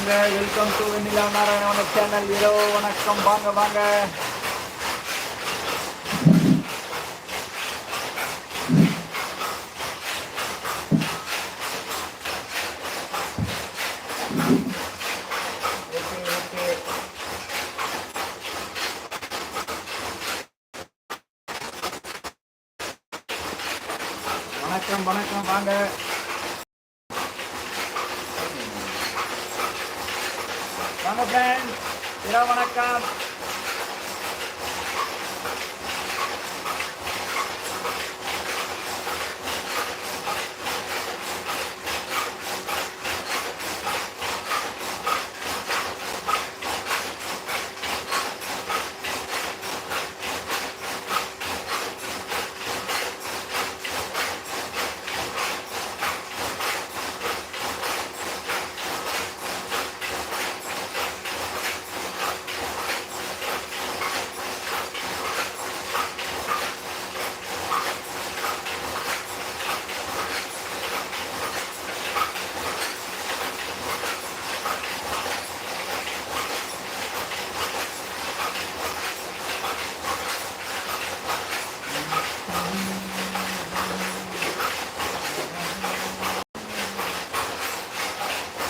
வாங்க. Welcome to Vennila Narayanavana channel இரவு வணக்கம். வாங்க வாங்க ஓகே ஓகே வணக்கம் வணக்கம் வாங்க வாங்க ஃப்ரெண்ட் இரவு வணக்கம்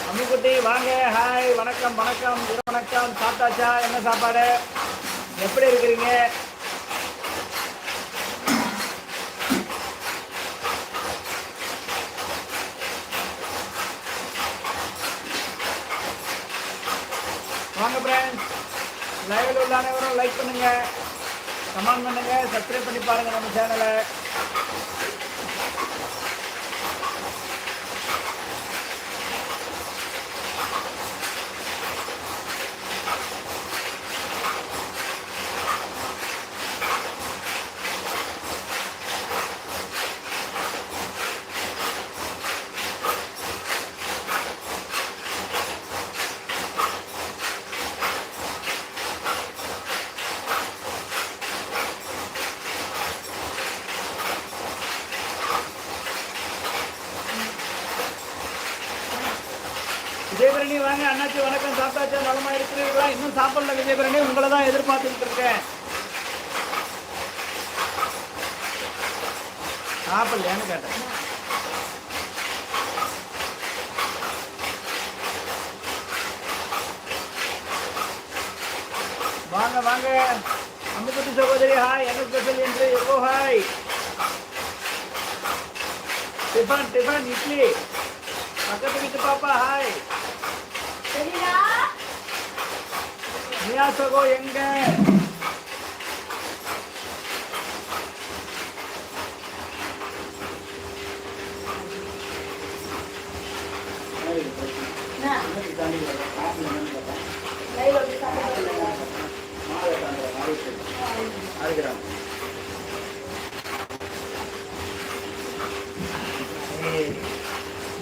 அம்மிக்குட்டி வாங்க ஹாய் வணக்கம் வணக்கம் இரவு வணக்கம் சாப்பிட்டாச்சா என்ன சாப்பாடு. எப்படி இருக்கிறீங்க? வாங்க ஃப்ரெண்ட்ஸ் லைவில் உள்ள அனைவரும் லைக் பண்ணுங்க. கமெண்ட் பண்ணுங்க. சப்ஸ்கிரைப் பண்ணி பாருங்க நம்ம சேனலை விஜயபரணி வாங்க அண்ணாச்சி வணக்கம் சாப்பிட்டாச்சா நலமா இருக்கிறீர்களா இன்னும் சாப்பிடல உங்களை தான் எதிர்பார்த்துக்கிட்டு இருக்கேன். சாப்பிடலையான்னு கேட்டேன். வாங்க வாங்க. அம்முக்குட்டி சகோதரி ஹாய் என்ன ஸ்பெஷல் என்று எப்போ ஹாய் டிஃபன் டிஃபன் இட்லி. பக்கத்து வீட்டு பாப்பா ஹாய் சரியா சகோ எங்க?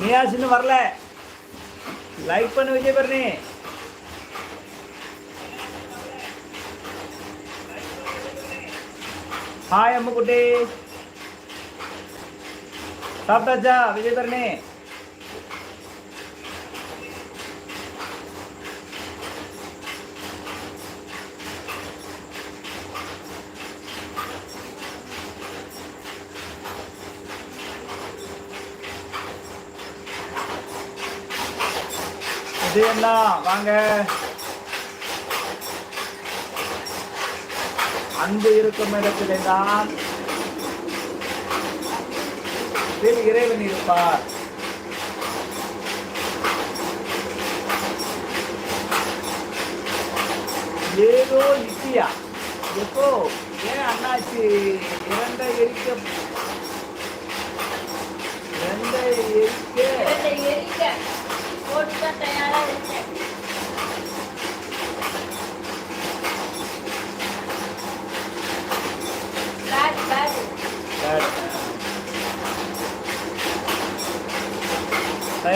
நியாஸ் இன்னும் வரல. லைக் பண்ணு விஜய் விஜயபரணி. ஹாய் அம்முக்குட்டி சாப்பிட்டாச்சா? விஜயபரணி இது வாங்க. அன்பு இருக்கும் இடத்திலே தான் இதில் இறைவன் இருப்பார். ஏதோ இட்டியா எப்போ? ஏன் அண்ணாச்சி இறந்த எரிக்க. இறந்த எரிக்க.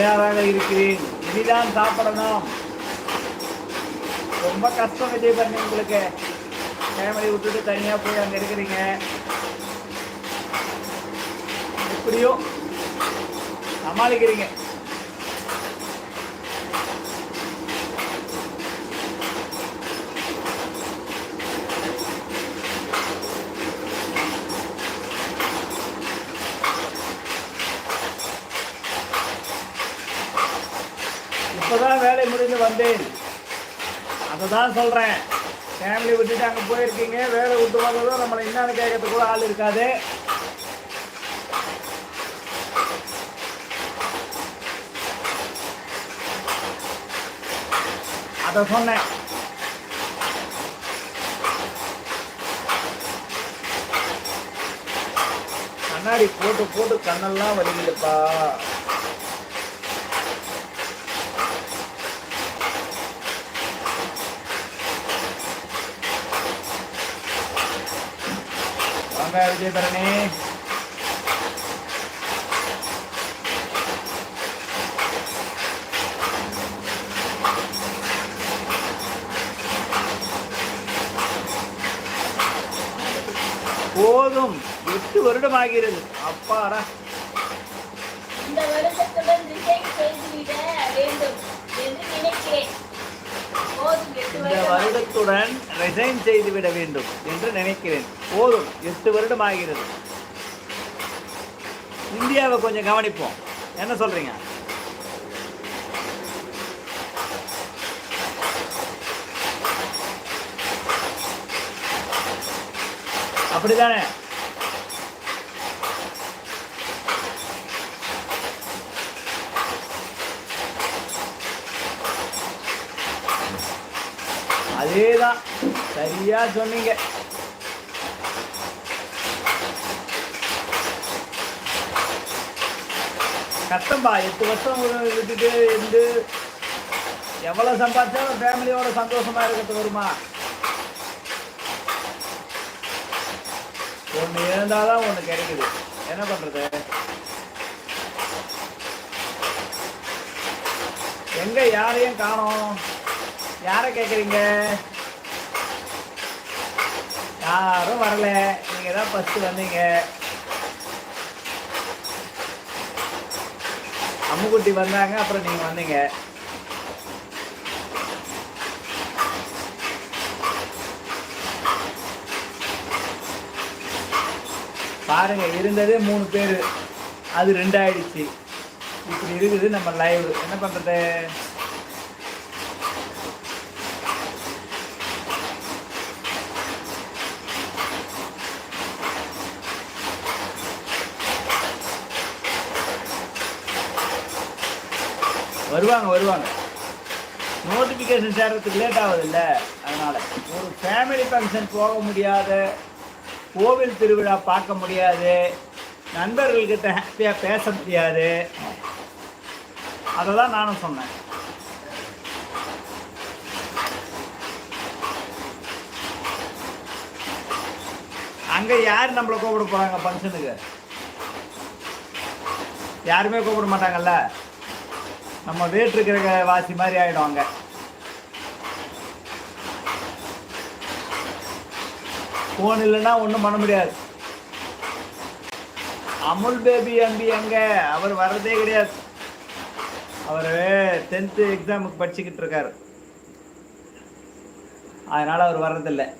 தயாராக இருக்கிறேன். இனிதான் சாப்பிடணும். ரொம்ப கஷ்டம் விஜய் பண்ணி உங்களுக்கு. ஃபேமிலி விட்டுட்டு தனியாக போய் அங்கே இருக்கிறீங்க. எப்படியோ சமாளிக்கிறீங்க. நான் சொல்கிறேன் ஃபேமிலி விட்டுட்டு அங்கே போயிருக்கீங்க வேலை விட்டு வந்ததும் நம்மளை என்னன்னு கேட்கறதுக்கு கூட ஆள் இருக்காது. அதை சொன்னேன். கண்ணாடி போட்டு போட்டு கண்ணெல்லாம் வலிக்குதுப்பா. வாங்க விஜயபரணி போதும் எட்டு வருடம் ஆகிறது அப்பாடா. இந்த வருடத்துடன் ரிசைன் செய்துவிட வேண்டும் என்று நினைக்கிறேன். இந்த வருடத்துடன் ரிசைன் செய்துவிட வேண்டும் என்று நினைக்கிறேன். போதும். எட்டு வருடம் ஆகிறது இந்தியாவை கொஞ்சம் கவனிப்போம். என்ன சொல்றீங்க? அப்படிதானே? அதேதான். சரியா சொன்னீங்க. கஷ்டம்பா எட்டு வருஷம் விட்டுட்டு இருந்து எவ்வளோ சம்பாதிச்சாலும் ஃபேமிலியோட சந்தோஷமா இருக்கிறது வருமா? ஒன்று இருந்தாதான் ஒன்று கிடைக்குது. என்ன பண்ணுறது எங்க யாரையும் காணோம்? யாரை கேட்குறீங்க யாரும் வரல. நீங்கள் தான் ஃபஸ்ட்டு வந்தீங்க. அம்முக்குட்டி வந்தாங்க அப்புறம் நீங்க வந்தீங்க. பாருங்க இருந்ததே மூணு பேர். அது ரெண்டாயிடுச்சு. இப்படி இருக்குது நம்ம லைவ் என்ன பண்றது? வருவாங்க வருவாங்க. நோட்டிஃபிகேஷன் சேர்றதுக்கு லேட் ஆகுதில்ல அதனால் ஒரு ஃபேமிலி ஃபங்க்ஷன் போக முடியாத கோவில் திருவிழா பார்க்க முடியாது நண்பர்கள்கிட்ட ஹாப்பியாக பேச முடியாது. அதை தான் நானும் சொன்னேன். அங்கே யார் நம்மளை கூப்பிட போகிறாங்க ஃபங்க்ஷனுக்கு யாருமே கூப்பிட மாட்டாங்கல்ல? நம்ம வீட்டு வாசி மாதிரி ஆயிடும் அங்க. ஃபோன் இல்லைன்னா ஒன்றும் பண்ண முடியாது. அமுல் பேபி அம்பி எங்க அவர் வர்றதே கிடையாது. அவர் டென்த்து எக்ஸாமுக்கு படிச்சுக்கிட்டு இருக்காரு. அதனால அவர் வர்றதில்லை.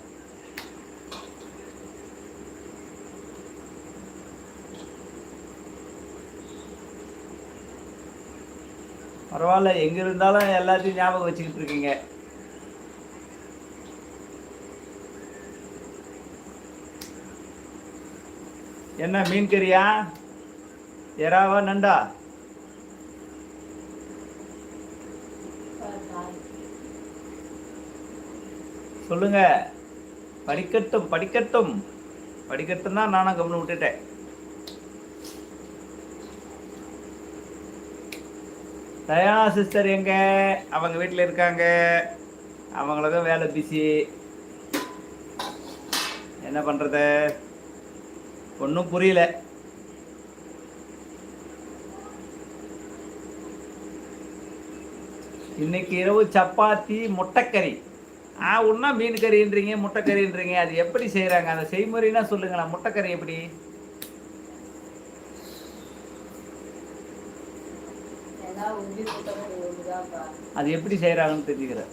பரவாயில்ல எங்க இருந்தாலும் எல்லாத்தையும் ஞாபகம் வச்சுக்கிட்டு இருக்கீங்க. என்ன மீன் கறியா? எறாவா நண்டா? சொல்லுங்க. படிக்கட்டும் படிக்கட்டும். படிக்கட்டும் தான் நானும் கம்னு விட்டுட்டேன். தயா சிஸ்டர் எங்க? அவங்க வீட்டில் இருக்காங்க. அவங்களுக்கும் வேலை பிஸி என்ன பண்ணுறது ஒன்றும் புரியல. இன்னைக்கு இரவு சப்பாத்தி முட்டைக்கறி. ஆ ஒன்றா மீன் கறின்றீங்க முட்டைக்கறின்றீங்க. அது எப்படி செய்கிறாங்க அந்த செய்முறைனா சொல்லுங்களேன். முட்டைக்கறி எப்படி? அது எப்படி செய்கிறாங்கன்னு தெரிஞ்சுக்கிறேன்.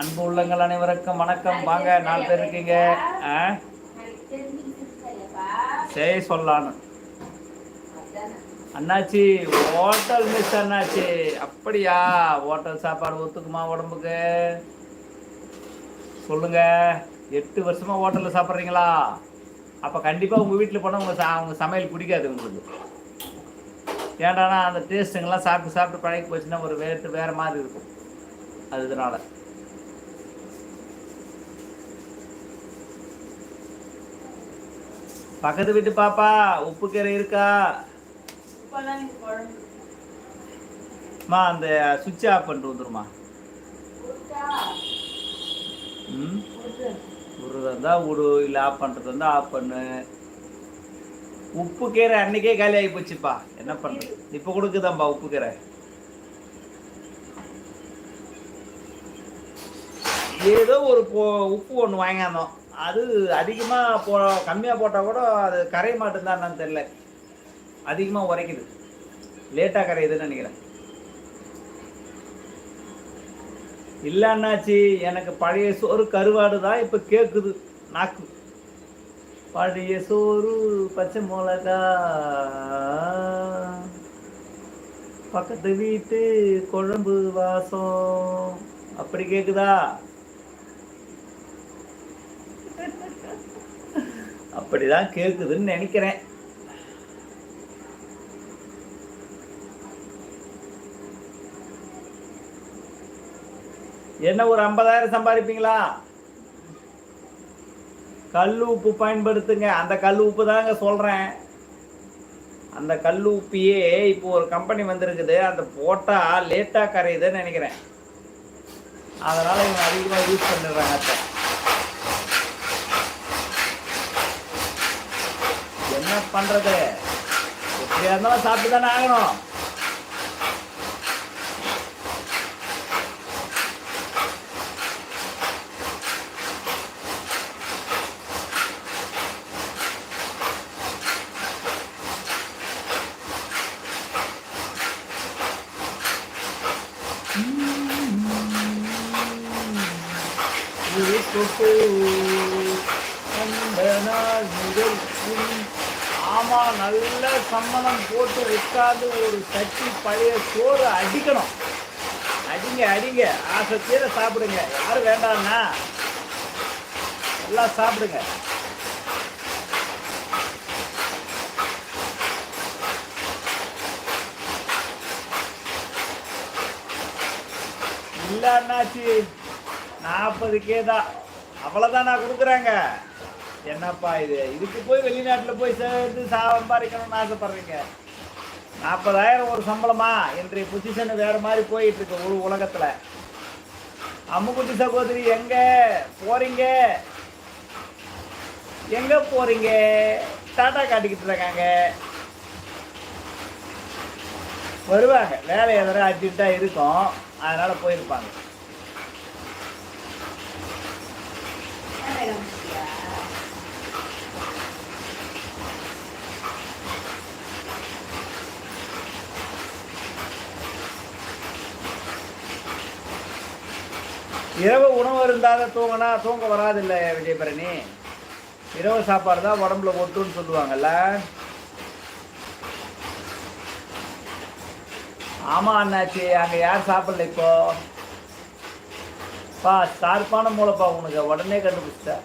அன்பு உள்ளங்கள் அனைவருக்கும் வணக்கம். வாங்க நாலு பேர் இருக்கீங்க. சரி சொல்லலான்னு இதானே அண்ணாச்சி ஹோட்டல் மிஸ் அண்ணாச்சி. அப்படியா? ஹோட்டல் சாப்பாடு ஒத்துக்குமா உடம்புக்கு? சொல்லுங்க. எட்டு வருஷமா ஹோட்டலில் சாப்பிட்றீங்களா? அப்போ கண்டிப்பாக உங்கள் வீட்டில் போனால் உங்கள் சா உங்கள் சமையல் பிடிக்காது உங்களுக்கு. ஏன்டானா அந்த டேஸ்ட்டுங்கெல்லாம் சாப்பிட்டு சாப்பிட்டு பழகி போச்சுன்னா ஒரு வேறு வேறு மாதிரி இருக்கும். அதனால பக்கத்து வீட்டு பாப்பா உப்பு கீரை இருக்கா? மா அந்த சுவிட்ச் ஆஃப் பண்ணிட்டு வந்துருமா ம்? விடுறதா இருந்தால் விடு இல்லை ஆஃப் பண்ணுறது இருந்தால் ஆஃப் பண்ணு. உப்பு கீரை அன்னைக்கே காலி ஆகி போச்சுப்பா. என்ன பண்ணுறது இப்போ கொடுக்குதாம்பா உப்பு கீரை? ஏதோ ஒரு போ உப்பு ஒன்று வாங்கியிருந்தோம் அது அதிகமாக போ கம்மியாக போட்டால் கூட அது கரைய மாட்டேங்குதா என்னன்னு தெரில அதிகமாக உரைக்குது. லேட்டாக கரையுதுன்னு நினைக்கிறேன். இல்ல அண்ணாச்சி எனக்கு பழைய சோறு கருவாடு தான் இப்போ கேட்குது நாக்கு. பழைய சோறு பச்சை மிளகா. பக்கத்து வீட்டு குழம்பு வாசம். அப்படி கேக்குதா? அப்படிதான் கேக்குதுன்னு நினைக்கிறேன். என்ன ஒரு ஐம்பதாயிரம் சம்பாதிப்பீங்களா? கல் உப்பு பயன்படுத்துங்க. அந்த கல் உப்பு தாங்க சொல்கிறேன் அந்த கல் உப்பியே இப்போ ஒரு கம்பெனி வந்திருக்குது. அந்த போட்டால் லேட்டாக கரையுதுன்னு நினைக்கிறேன். அதனால் இவங்க அதிகமாக யூஸ் பண்ணிடுறாங்க அத்தை. என்ன பண்ணுறது எப்படியா இருந்தாலும் சாப்பிட்டு தானே ஆகணும். நல்ல சம்மணம் போட்டு உட்கார்ந்து ஒரு சட்டி பழைய சோறு அடிக்கணும். அடிங்க அடிங்க. ஆசை தீர சாப்பிடுங்க. யாரும் வேண்டாம்னா எல்லாம் சாப்பிடுங்க. இல்ல நாற்பதுக்கே நாற்பது கே தான். அவ்வளோதான் நான் கொடுக்குறாங்க. என்னப்பா இது? இதுக்கு போய் வெளிநாட்டில் போய் சேர்ந்து சம்பாதிக்கணும்னு ஆசைப்படுறீங்க. நாற்பதாயிரம் ஒரு சம்பளமா? இன்றைய பொசிஷன் வேற மாதிரி போயிட்டு இருக்கு ஒரு உலகத்துல. அம்முக்குட்டி சகோதரி எங்க? போறீங்க? எங்க போறீங்க? டாட்டா காட்டிக்கிட்டு இருக்காங்க. வருவாங்க. வேலை எதனா அர்ஜென்ட்டாக இருக்கும். அதனால போயிருப்பாங்க. இரவு உணவு இருந்தாத தூங்கினா தூங்க வராதில்ல விஜயபரணி. இரவு சாப்பாடு தான் உடம்புல ஒட்டுன்னு சொல்லுவாங்கல்ல. ஆமாம் அண்ணாச்சி அங்கே யார் சாப்பிடல இப்போ? பா சார்பான மூளைப்பா உனக்கு. உடனே கண்டுபிடிச்சிட்ட.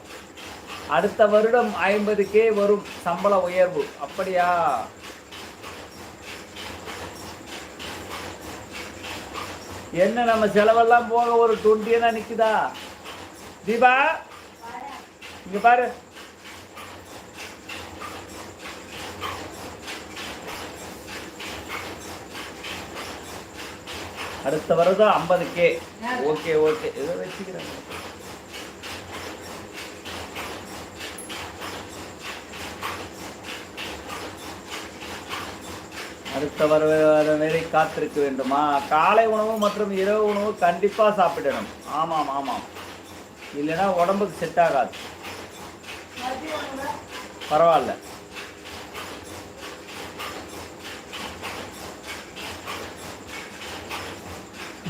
அடுத்த வருடம் ஐம்பது கே வரும் சம்பள உயர்வு. அப்படியா? என்ன நம்ம செலவெல்லாம் போக ஒரு டுவெண்ட்டினா நிக்குதா? தீபா இங்க பாரு. அடுத்த வருடம் ஐம்பது கே ஓகே ஓகே ஏதோ வச்சுக்கிறேன். அடுத்த வருடம் வரை காத்திருக்க வேண்டுமா? காலை உணவு மற்றும் இரவு உணவு கண்டிப்பா சாப்பிடணும். ஆமாம் ஆமாம். இல்லைன்னா உடம்புக்கு செட் ஆகாது. பரவாயில்ல.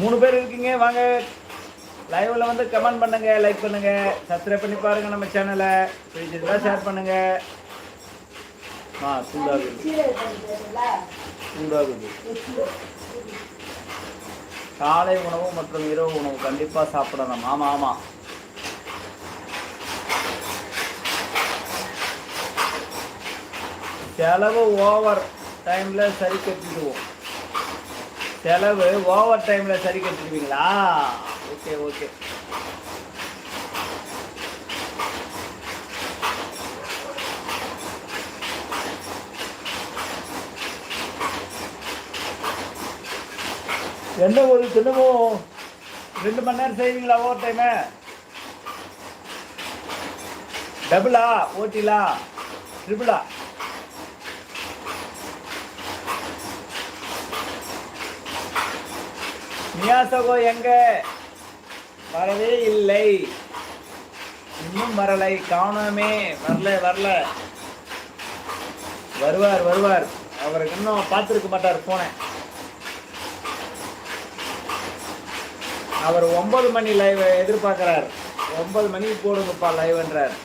மூணு பேர் இருக்கீங்க வாங்க. லைவ்ல வந்து கமெண்ட் பண்ணுங்க லைக் பண்ணுங்க. சப்ஸ்கிரைப் பண்ணி பாருங்க நம்ம சேனலை பிடிச்சிருந்தா ஷேர் பண்ணுங்க. ஆ சூடாகுது உண்டாகுது. காலை உணவு மற்றும் இரவு உணவு கண்டிப்பாக சாப்பிடணும். ஆமாம் ஆமாம் செலவு ஓவர் டைமில் சரி கட்டிடுவோம். செலவு ஓவர் டைமில் சரி கட்டிடுவீங்களா? Okay okay. என்ன ஒரு தினமும் ரெண்டு மணி நேரம் செய்வீங்களா ஓவர் டைமு டபுளா ஓட்டிலா ட்ரிபிளா நியாசகோ எங்க? வரவே இல்லை. இன்னும் வரலை. காணோமே. வரல வரல. வருவார் வருவார். அவருக்கு இன்னும் பார்த்துருக்க மாட்டார் போனேன். அவர் ஒன்பது மணி லைவ் எதிர்பார்க்கிறார். ஒன்பது மணிக்கு போடுங்கப்பா லைவ்ன்றார்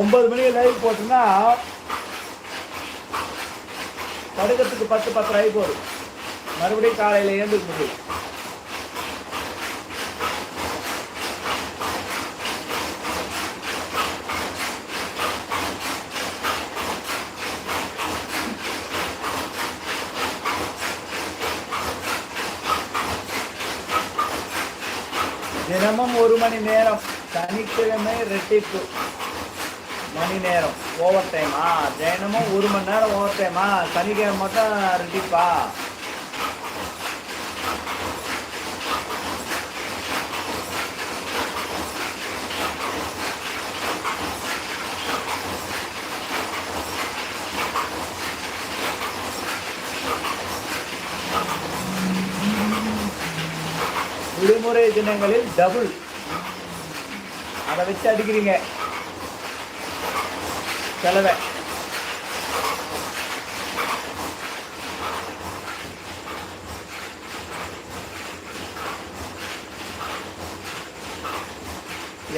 ஒன்பது மணிக்கு லைவ் போட்டுன்னா படுக்கிறதுக்கு பத்து பத்து லைவ் போடும் மறுபடியும் காலையில் ஏந்துக்க முடியும் தினமும் ஒரு மணி நேரம் சனிக்கிழமை ரெட்டிப்பு. மணி நேரம். ஓவர் டைமா தினமும் ஒரு மணி நேரம் ஓவர் டைமா சனிக்கிழமை மட்டும் ரெட்டிப்பா? விடுமுறை தினங்களில் டபுள் அதை வச்சு அடிக்கிறீங்க. செலவை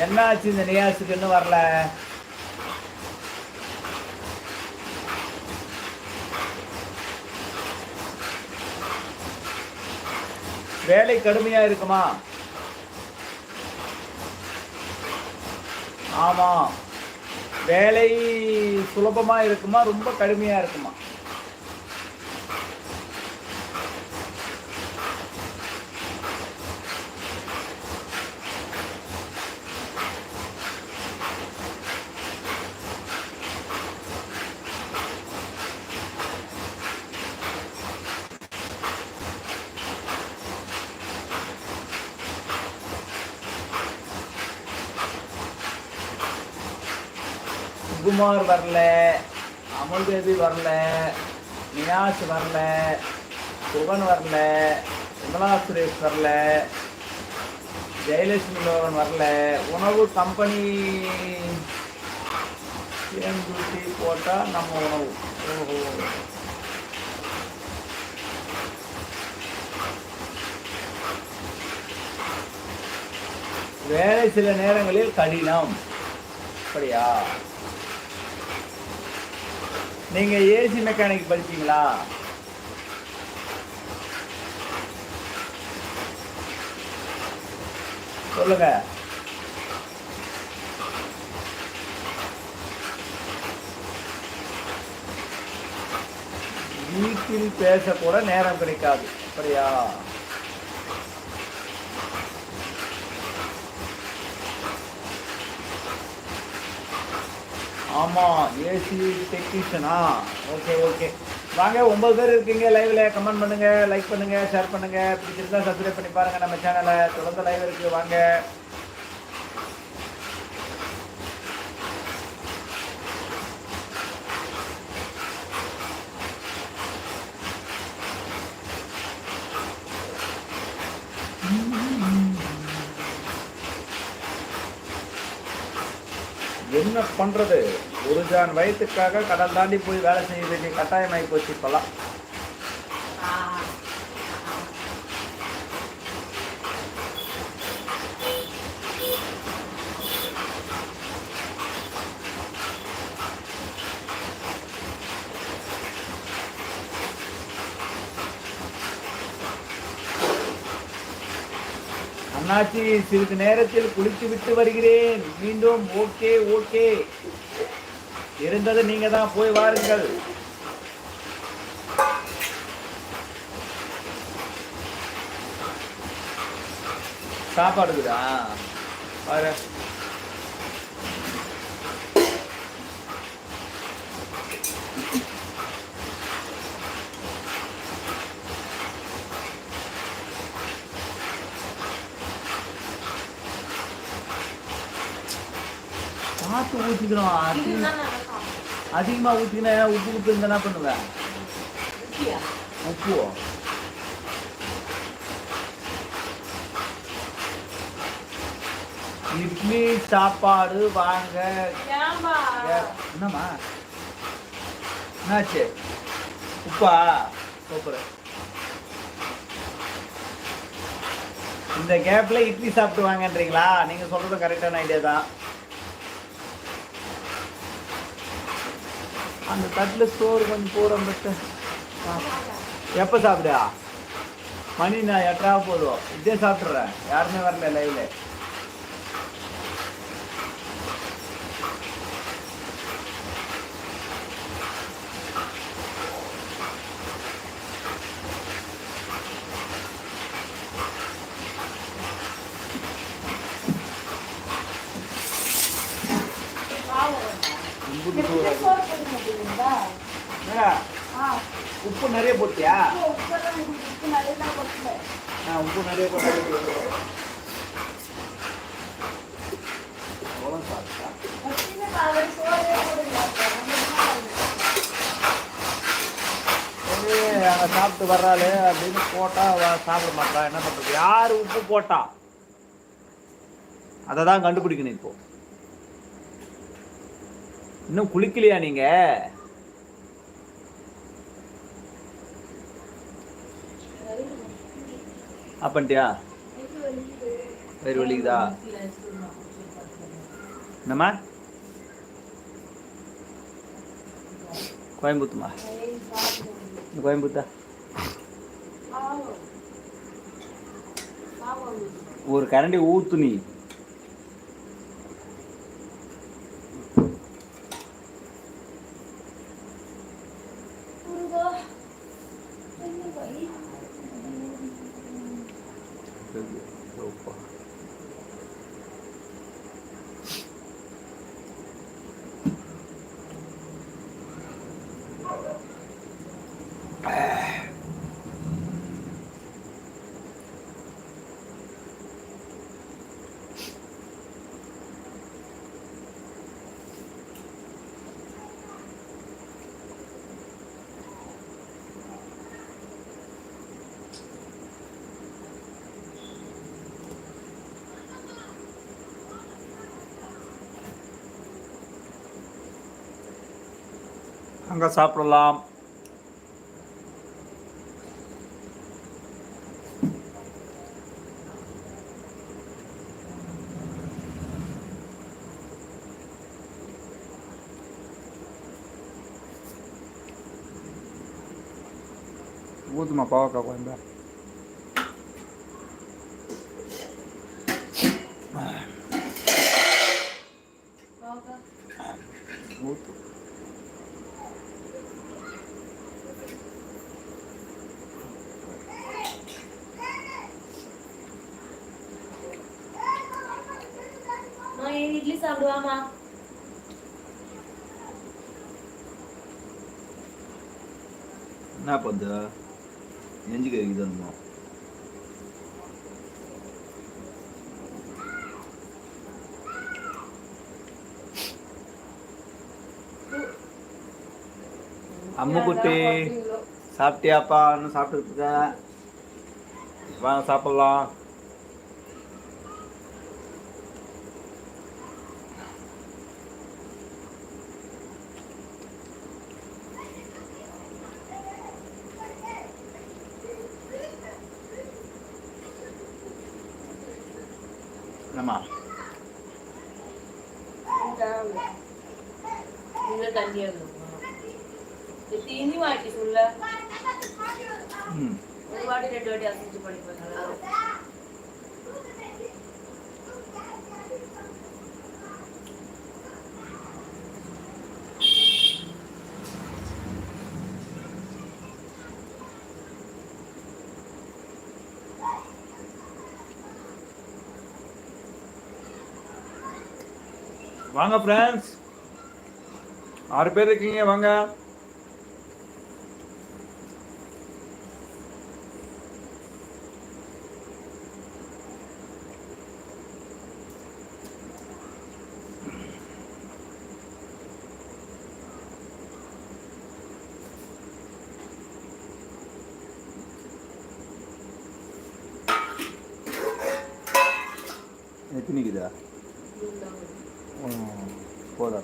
என்ன ஆச்சு இந்த நியாசுக்கு இன்னும் வரல? வேலை கடுமையா இருக்குமா? ஆமாம் வேலை சுலபமாக இருக்குமா? ரொம்ப கடுமையாக இருக்குமா? சுகுமார் வரல அமுல் பேபி வரல நியாஸ் வரல சுகன் வரல விமலா சுரேஷ் வரல ஜெயலட்சுமி லோகன் வரல உணவு கம்பெனி டியூட்டி போட்டால் நம்ம உணவு. ஓஹோ. வேலை சில நேரங்களில் கடினம். அப்படியா? நீங்க ஏசி மெக்கானிக் படிச்சீங்களா? சொல்லுங்க. வீட்டில் பேசக்கூட நேரம் கிடைக்காது. அப்படியா? ஆமாம் ஏசி டெக்னீஷியனா ஓகே ஓகே வாங்க ஒம்பது பேர் இருக்கீங்க லைவில் கமெண்ட் பண்ணுங்கள் லைக் பண்ணுங்கள் ஷேர் பண்ணுங்கள் பிடிச்சிருந்தா சப்ஸ்கிரைப் பண்ணி பாருங்க நம்ம சேனலை தொடர்ந்து லைவ் இருக்குது வாங்க. பண்ணுறது ஒரு ஜான் வயத்துக்காக கடல் தாண்டி போய் வேலை செய்ய வேண்டிய கட்டாயமாகி போச்சு இப்போல்லாம். மீனாட்சி சிறிது நேரத்தில் குளித்து விட்டு வருகிறேன். மீண்டும் ஓகே ஓகே. இருந்தது நீங்க தான் போய் வாருங்கள். சாப்பாடு பாரு. அதிகமா அதிகமாக ஊற்றிக்கினா உப்பு உப்பு இருந்தா என்ன பண்ணுவேன்? உப்பு இட்லி சாப்பாடு வாங்க? என்னம்மா? என்னாச்சு? உப்பா? சூப்பர். இந்த கேப்ல இட்லி சாப்பிட்டு வாங்கன்றீங்களா? நீங்க சொல்றது கரெக்டான ஐடியா தான். அந்த தட்டில் சோறு கொஞ்சம் போட பட்டு எப்போ சாப்பிடுவா? மணி நான் எட்டராக போதும் இதே சாப்பிட்றேன் யாருமே வரல லைவில் பாவம். இம்புட்டு எப்படி சோறு சோறு போட மாட்டேங்கிறீங்களா? என்னடா, ஆ, உப்பு நிறைய போட்டியா? உப்பு நிறைய போட்டு அங்கே சாப்பிட்டு வர்றாளு அப்படின்னு போட்டா சாப்பிட மாட்டா. என்ன பண்றது? யார் உப்பு போட்டா? அதை தான் கண்டுபிடிக்கணும் இப்போ. இன்னும் குளிக்கலையா நீங்க அப்பன்ட்டியா வயிறு வலிக்குதா என்னம்மா? கோயம்புத்துமா கோயம்புத்தா. ஒரு கரண்டி ஊத்து நீ করবে அங்கே சாப்பிடலாம். ஊதுமா பாவக்காய் குழம்பு பாவக்கா. ஊத்து நான் என் இட்லி சாப்பிடுவாமா நெஞ்சு கறிக்குது அந்த அம்முக்குட்டி சாப்பிட்டியாப்பா? இன்னும் சாப்பிட்டுட்டு இருக்க வாங்க சாப்பிடலாம். आधी ते तिन्ही வாட்டி ரெண்டு வாட்டி வாங்க பிரான்ஸ் ஆறு பேர் இருக்கீங்க வாங்க எத்தனைக்குதா போதா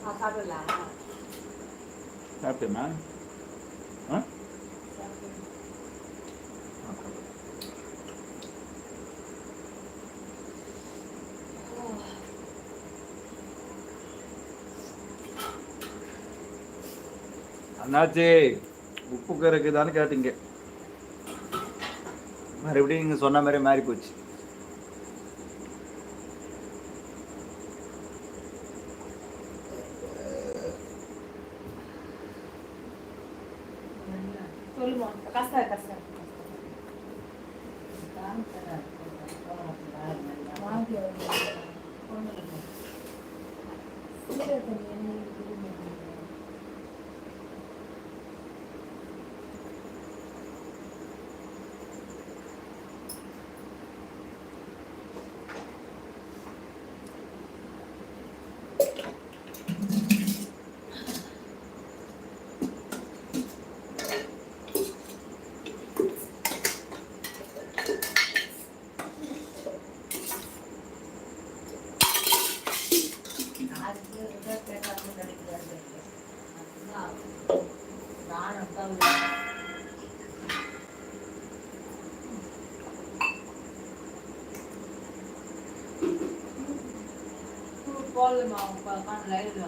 ஆ, சாப்பிடலாம் சாப்பிட்டேம்மா ஆ அண்ணாச்சி உப்பு இருக்குதான்னு கேட்டீங்க. மறுபடியும் நீங்கள் சொன்ன மாதிரி மாறி போச்சு போடலமா உட்காந்து லைவ்ல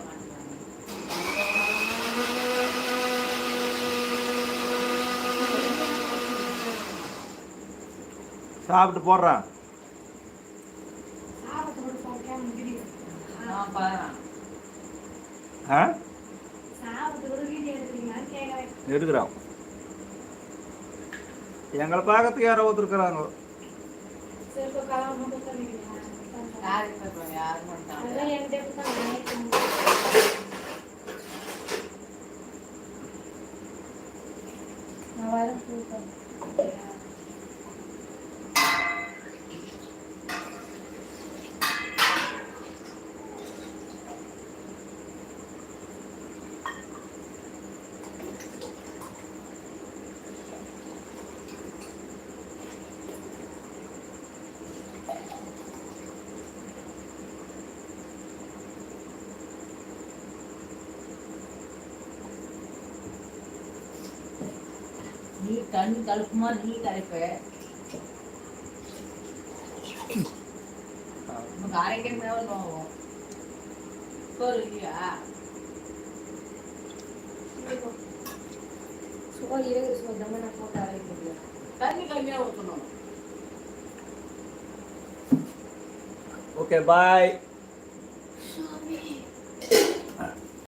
சாப்பிட்டு போடுறேன் நான் பாருறேன் ஆ எடுக்கிறோம் எங்களை பார்க்கறதுக்கு யாரோ ஒருத்தருக்குறாங்க யாரு இப்ப தண்ணி கலப்புமா நீ கலப்ப நமக்கு அரைக்க மேல நோவும் சோறு இல்லையா தண்ணி கம்மியா ஊற்றணும் ஓகே பாய்